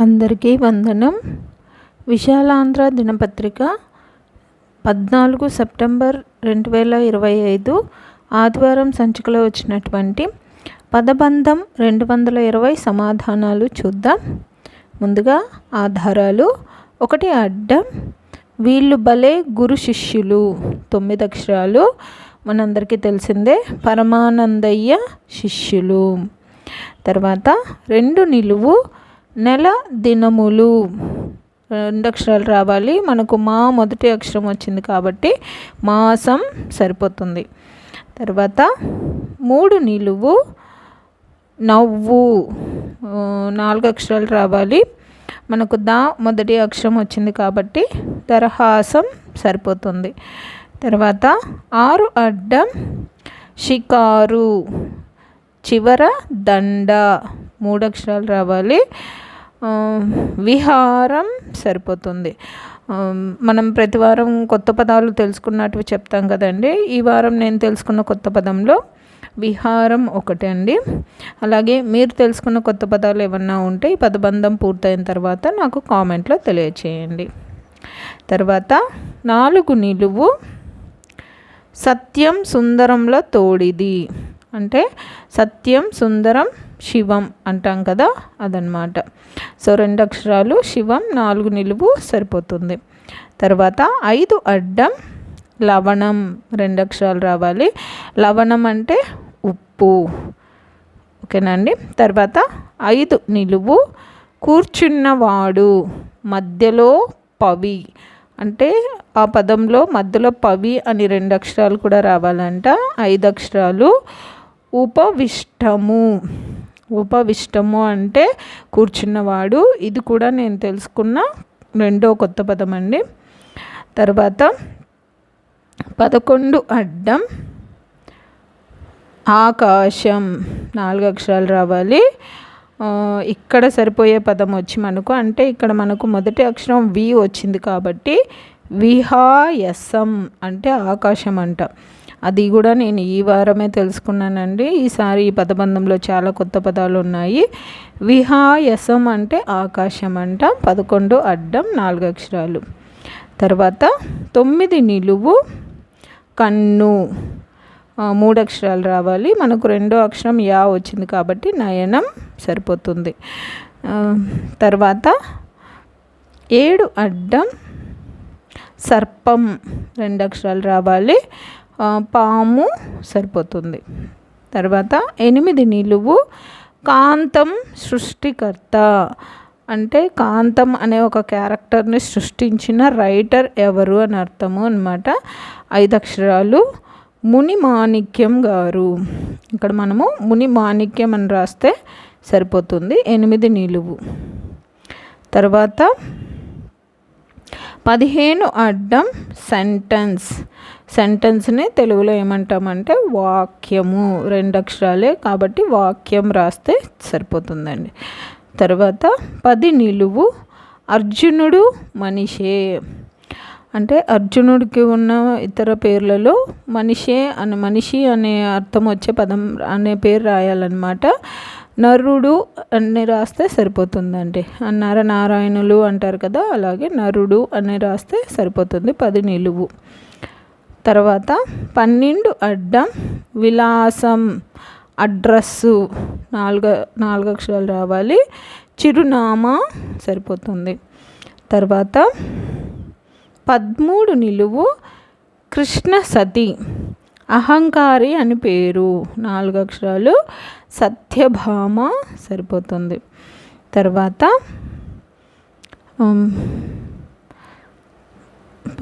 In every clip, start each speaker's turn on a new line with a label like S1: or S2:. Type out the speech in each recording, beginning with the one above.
S1: అందరికీ వందనం. విశాలాంధ్ర దినపత్రిక పద్నాలుగు సెప్టెంబర్ రెండు వేల ఇరవై ఐదు ఆదివారం సంచికలో వచ్చినటువంటి పదబంధం రెండు వందల ఇరవై సమాధానాలు చూద్దాం. ముందుగా ఆధారాలు. ఒకటి అడ్డం. వీళ్ళు భలే గురు శిష్యులు. తొమ్మిది అక్షరాలు. మనందరికీ తెలిసిందే పరమానందయ్య శిష్యులు. తర్వాత రెండు నిలువు. నెల దినములు. రెండు అక్షరాలు రావాలి. మనకు మా మొదటి అక్షరం వచ్చింది కాబట్టి మాసం సరిపోతుంది. తర్వాత మూడు నిలువు నవ్వు. నాలుగు అక్షరాలు రావాలి. మనకు దా మొదటి అక్షరం వచ్చింది కాబట్టి దరహాసం సరిపోతుంది. తర్వాత ఆరు అడ్డం షికారు. చివర దండ. మూడు అక్షరాలు రావాలి. విహారం సరిపోతుంది. మనం ప్రతి వారం కొత్త పదాలు తెలుసుకున్నట్టు చెప్తాం కదండి. ఈ వారం నేను తెలుసుకున్న కొత్త పదంలో విహారం ఒకటే అండి. అలాగే మీరు తెలుసుకున్న కొత్త పదాలు ఏమన్నా ఉంటే ఈ పదబంధం పూర్తయిన తర్వాత నాకు కామెంట్లో తెలియచేయండి. తర్వాత నాలుగు నిలువు సత్యం సుందరంలో తోడిది. అంటే సత్యం సుందరం శివం అంటాం కదా అదనమాట. సో రెండు అక్షరాలు శివం నాలుగు నిలువు సరిపోతుంది. తర్వాత ఐదు అడ్డం లవణం రెండు అక్షరాలు రావాలి. లవణం అంటే ఉప్పు. ఓకేనండి తర్వాత ఐదు నిలువు కూర్చున్నవాడు మధ్యలో పవి. అంటే ఆ పదంలో మధ్యలో పవి అని రెండు అక్షరాలు కూడా రావాలంట. ఐదు అక్షరాలు. ఉపవిష్టము. ఉపవిష్టము అంటే కూర్చున్నవాడు. ఇది కూడా నేను తెలుసుకున్న రెండో కొత్త పదం అండి. తర్వాత పదకొండు అడ్డం. ఆకాశం. నాలుగు అక్షరాలు రావాలి. ఇక్కడ సరిపోయే పదం వచ్చి మనకు అంటే ఇక్కడ మనకు మొదటి అక్షరం వి వచ్చింది కాబట్టి విహాయసం అంటే ఆకాశం అంట. అది కూడా నేను ఈ వారమే తెలుసుకున్నానండి. ఈసారి ఈ పదబంధంలో చాలా కొత్త పదాలు ఉన్నాయి. విహాయసం అంటే ఆకాశం అంట పదకొండు అడ్డం నాలుగు అక్షరాలు. తర్వాత తొమ్మిది నిలువు కన్ను మూడు అక్షరాలు రావాలి. మనకు రెండో అక్షరం యా వచ్చింది కాబట్టి నయనం సరిపోతుంది. తర్వాత ఏడు అడ్డం సర్పం రెండు అక్షరాలు రావాలి. పాము సరిపోతుంది. తర్వాత ఎనిమిది నిలువు కాంతం సృష్టికర్త. అంటే కాంతం అనే ఒక క్యారెక్టర్ని సృష్టించిన రైటర్ ఎవరు అని అర్థము అనమాట ఐదు అక్షరాలు ముని మాణిక్యం గారు. ఇక్కడ మనము ముని మాణిక్యం అని రాస్తే సరిపోతుంది. ఎనిమిది నిలువు. తర్వాత పదిహేను అడ్డం సెంటెన్స్ సెంటెన్స్ని తెలుగులో ఏమంటామంటే వాక్యము. రెండు అక్షరాలే కాబట్టి వాక్యం రాస్తే సరిపోతుందండి. తర్వాత పది నిలువు. అర్జునుడు మనిషే. అంటే అర్జునుడికి ఉన్న ఇతర పేర్లలో మనిషే అనే మనిషి అనే అర్థం వచ్చే పదం అనే పేరు రాయాలన్నమాట. నరుడు అని రాస్తే సరిపోతుందండి. నర నారాయణులు అంటారు కదా అలాగే నరుడు అని రాస్తే సరిపోతుంది పది నిలువు. తర్వాత పన్నెండు అడ్డం విలాసం అడ్రస్సు నాలుగు నాలుగు అక్షరాలు రావాలి. చిరునామా సరిపోతుంది. తర్వాత పదమూడు నిలువు కృష్ణ సతి అహంకారి అని పేరు. నాలుగు అక్షరాలు సత్యభామ సరిపోతుంది. తర్వాత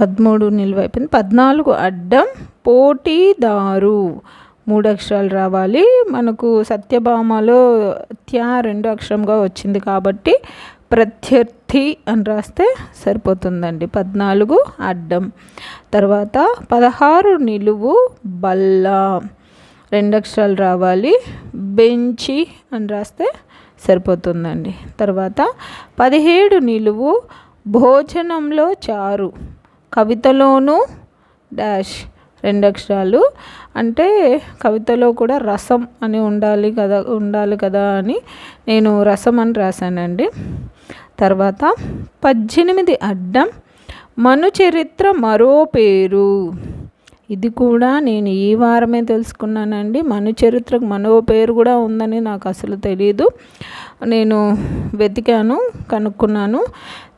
S1: పదమూడు నిలువైపోయింది పద్నాలుగు అడ్డం పోటీదారు. మూడు అక్షరాలు రావాలి. మనకు సత్యభామలో త్యా రెండు అక్షరంగా వచ్చింది కాబట్టి ప్రత్యర్థి అని రాస్తే సరిపోతుందండి. పద్నాలుగు అడ్డం. తర్వాత పదహారు నిలువు బల్ల రెండు అక్షరాలు రావాలి. బెంచి అని రాస్తే సరిపోతుందండి. తర్వాత పదిహేడు నిలువు భోజనంలో చారు. కవితలోనూ డాష్. రెండు అక్షరాలు. అంటే కవితలో కూడా రసం అని ఉండాలి కదా ఉండాలి కదా అని నేను రసం అని రాశానండి. తర్వాత పద్దెనిమిది అడ్డం మను చరిత్ర మరో పేరు. ఇది కూడా నేను ఈ వారమే తెలుసుకున్నానండి. మను చరిత్రకు మనో పేరు కూడా ఉందని నాకు అసలు తెలియదు నేను వెతికాను కనుక్కున్నాను.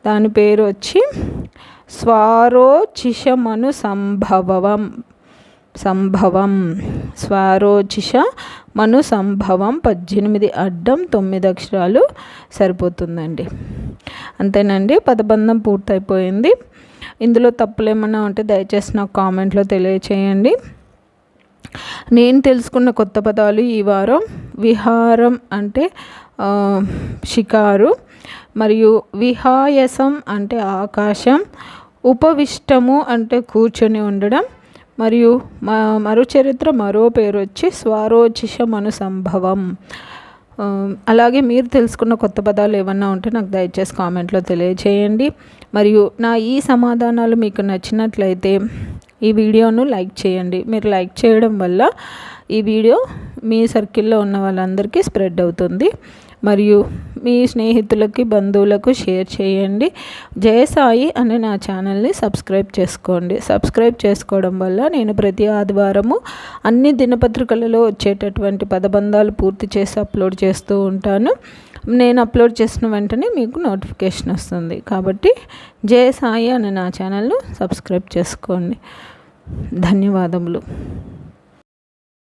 S1: దాని పేరు వచ్చి స్వారోచిషమను సంభవం సంభవం. స్వారోచిష మను సంభవం పద్దెనిమిది అడ్డం తొమ్మిది అక్షరాలు సరిపోతుందండి. అంతేనండి పదబంధం పూర్తయిపోయింది. ఇందులో తప్పులు ఏమైనా ఉంటే దయచేసి నాకు కామెంట్లో తెలియచేయండి. నేను తెలుసుకున్న కొత్త పదాలు ఈ వారం విహారం అంటే షికారు మరియు విహాయసం అంటే ఆకాశం ఉపవిష్టము అంటే కూర్చొని ఉండడం మరియు మరో చరిత్ర మరో పేరు వచ్చి స్వారోచిషమను సంభవం అలాగే మీరు తెలుసుకున్న కొత్త పదాలు ఏమన్నా ఉంటే నాకు దయచేసి కామెంట్లో తెలియచేయండి మరియు నా ఈ సమాధానాలు మీకు నచ్చినట్లయితే ఈ వీడియోను లైక్ చేయండి. మీరు లైక్ చేయడం వల్ల ఈ వీడియో మీ సర్కిల్లో ఉన్న వాళ్ళందరికీ స్ప్రెడ్ అవుతుంది. మరియు మీ స్నేహితులకి బంధువులకు షేర్ చేయండి. జయసాయి అనే నా ఛానల్ని సబ్స్క్రైబ్ చేసుకోండి. సబ్స్క్రైబ్ చేసుకోవడం వల్ల నేను ప్రతి ఆదివారము అన్ని దినపత్రికలలో వచ్చేటటువంటి పదబంధాలు పూర్తి చేసి అప్లోడ్ చేస్తూ ఉంటాను. నేను అప్లోడ్ చేసిన వెంటనే మీకు నోటిఫికేషన్ వస్తుంది. కాబట్టి జయసాయి అనే నా ఛానల్ను సబ్స్క్రైబ్ చేసుకోండి. ధన్యవాదములు.